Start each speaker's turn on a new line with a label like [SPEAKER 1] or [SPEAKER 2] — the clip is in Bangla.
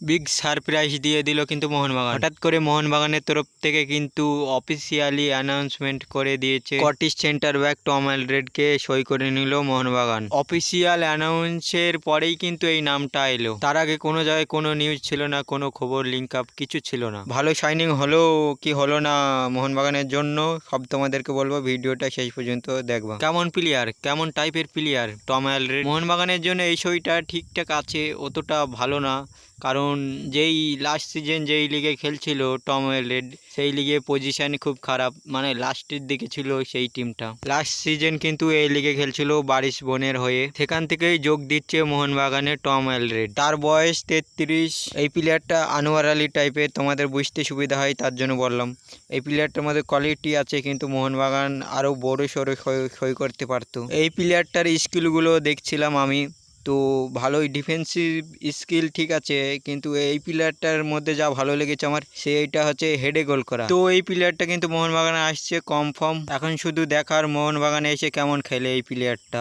[SPEAKER 1] বিগ সারপ্রাইজ দিয়ে দিল কিন্তু মোহনবাগান। হঠাৎ করে মোহনবাগানের তরফ থেকে কিন্তু অফিসিয়ালি অ্যানাউন্সমেন্ট করে দিয়েছে স্কটিশ সেন্টার ব্যাক টম অ্যালড্রেডকে সই করে নিল মোহনবাগান। অফিসিয়াল অ্যানাউন্সের পরেই কিন্তু এই নামটা এলো। তার আগে কোনো জায়গায় কোনো নিউজ ছিল না, কোনো খবর লিঙ্ক আপ কিছু ছিল না। ভালো শাইনিং হলো কি হলো না মোহনবাগানের জন্য, সব তোমাদেরকে বলব, ভিডিওটা শেষ পর্যন্ত দেখবা। কেমন প্লেয়ার কেমন টাইপের প্লেয়ার টম অ্যালড্রেড মোহনবাগানের জন্য এই সইটা ঠিকঠাক আছে, অতটা ভালো না। কারণ যেই লাস্ট সিজন যেই লিগে খেলছিল টম ওয়েলেড সেই লিগে পজিশন খুব খারাপ। মানে লাস্টের দিকে ছিল সেই টিমটা লাস্ট সিজন কিন্তু এই লিগে খেলছিল বারিশ বনের হয়ে। সেখান থেকেই যোগ দিচ্ছে মোহনবাগানে টম এলরেড তার বয়স তেত্রিশ। এই প্লেয়ারটা আনোয়ার আলী টাইপের তোমাদের বুঝতে সুবিধা হয়, তার জন্য বললাম। এই প্লেয়ারটার মধ্যে কোয়ালিটি আছে, কিন্তু মোহনবাগান আরও বড় সড়ো সই করতে পারতো। এই প্লেয়ারটার স্কিলগুলো দেখছিলাম আমি। তো ভালোই ডিফেন্সিভ স্কিল ঠিক আছে, কিন্তু এই প্লেয়ারটার মধ্যে যা ভালো লেগেছে আমার, সেইটা হচ্ছে হেডে গোল করা। তো এই প্লেয়ারটা কিন্তু মোহনবাগানে আসছে কনফার্ম এখন শুধু দেখার মোহনবাগানে এসে কেমন খেলে এই প্লেয়ারটা